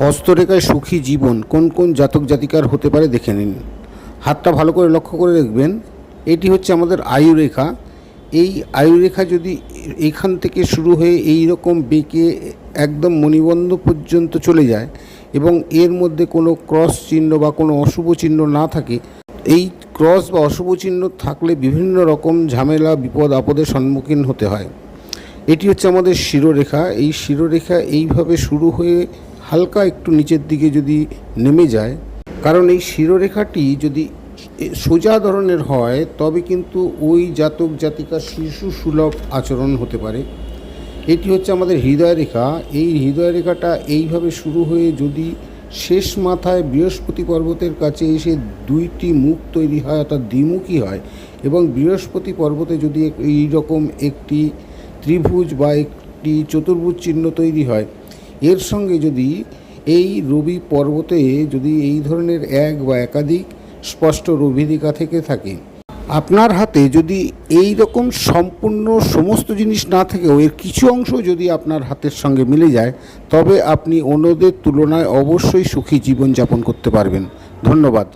হস্তরেখায় সুখী জীবন কোন কোন জাতক জাতিকার হতে পারে দেখে নিন। হাতটা ভালো করে লক্ষ্য করে দেখবেন, এটি হচ্ছে আমাদের আয়ুরেখা। এই আয়ুরেখা যদি এইখান থেকে শুরু হয়ে এই রকম বেঁকে একদম মণিবন্ধ পর্যন্ত চলে যায় এবং এর মধ্যে কোনো ক্রস চিহ্ন বা কোনো অশুভ চিহ্ন না থাকে, এই ক্রস বা অশুভ চিহ্ন থাকলে বিভিন্ন রকম ঝামেলা, বিপদ, আপদের সম্মুখীন হতে হয়। এটি হচ্ছে আমাদের শিরোরেখা। এই শিরোরেখা এইভাবে শুরু হয়ে হালকা একটু নিচের দিকে যদি নেমে যায়, কারণ এই শিরোরেখাটি যদি সোজা ধরনের হয়, তবে কিন্তু ওই জাতক জাতিকার শিশু সুলভ আচরণ হতে পারে। এটি হচ্ছে আমাদের হৃদয় রেখা এই হৃদয় রেখাটা এইভাবে শুরু হয়ে যদি শেষ মাথায় বৃহস্পতি পর্বতের কাছে এসে দুইটি মুখ তৈরি হয়, অর্থাৎ দ্বিমুখী হয়, এবং বৃহস্পতি পর্বতে যদি এই রকম একটি ত্রিভুজ বা একটি চতুর্ভুজ চিহ্ন তৈরি হয় এর সঙ্গে যদি এই রবি পর্বতে যদি এই ধরনের এক বা একাধিক স্পষ্ট রবিদিকা থেকে থাকে, আপনার হাতে যদি এই রকম সম্পূর্ণ সমস্ত জিনিস না থেকেও এর কিছু অংশ যদি আপনার হাতের সঙ্গে মিলে যায়, তবে আপনি অন্যদের তুলনায় অবশ্যই সুখী জীবনযাপন করতে পারবেন। ধন্যবাদ।